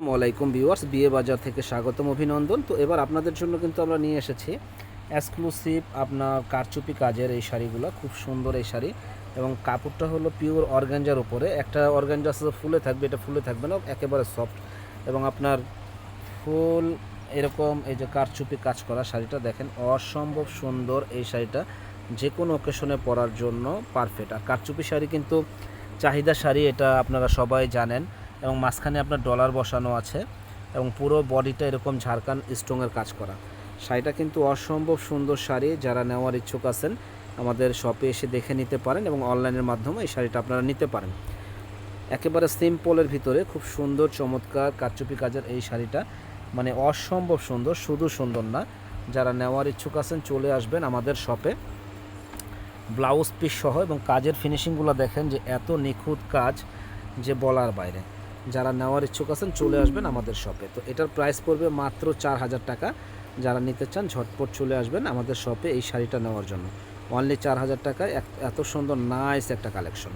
আসসালামু আলাইকুম ভিউয়ার্স, বিয়ে বাজার থেকে স্বাগতম অভিনন্দন। তো এবার আপনাদের জন্য কিন্তু আমরা নিয়ে এসেছি এক্সক্লুসিভ আপনার কারচুপি কাজের এই শাড়িগুলো, খুব সুন্দর এই শাড়ি। এবং কাপড়টা হলো পিওর অর্গানজার উপরে। একটা আছে ফুলে থাকবে, এটা ফুলে থাকবে না, একেবারে সফট এবং আপনার ফুল এরকম এই যে কারচুপি কাজ করা শাড়িটা দেখেন, অসম্ভব সুন্দর এই শাড়িটা। যে কোনো অকেশনে পরার জন্য পারফেক্ট আর কারচুপি শাড়ি কিন্তু চাহিদা শাড়ি, এটা আপনারা সবাই জানেন। এবং মাঝখানে আপনার ডলার বসানো আছে এবং পুরো বডিটা এরকম ঝাড়খান স্টোনের কাজ করা। শাড়িটা কিন্তু অসম্ভব সুন্দর শাড়ি, যারা নেওয়ার ইচ্ছুক আছেন, আমাদের শপে এসে দেখে নিতে পারেন এবং অনলাইনের মাধ্যমে এই শাড়িটা আপনারা নিতে পারেন। একেবারে সিম্পলের ভিতরে খুব সুন্দর, চমৎকার, কারচুপি কাজের এই শাড়িটা মানে অসম্ভব সুন্দর, শুধু সুন্দর না। যারা নেওয়ার ইচ্ছুক আছেন, চলে আসবেন আমাদের শপে ব্লাউজ পিস সহ এবং কাজের ফিনিশিংগুলো দেখেন যে এত নিখুঁত কাজ যে বলার বাইরে। যারা নেওয়ার ইচ্ছুক আছেন, চলে আসবেন আমাদের শপে তো এটার প্রাইস পড়বে মাত্র চার হাজার টাকা। যারা নিতে চান, ঝটপট চলে আসবেন আমাদের শপে এই শাড়িটা নেওয়ার জন্য। অনলি চার হাজার টাকায় এত সুন্দর নাইস একটা কালেকশন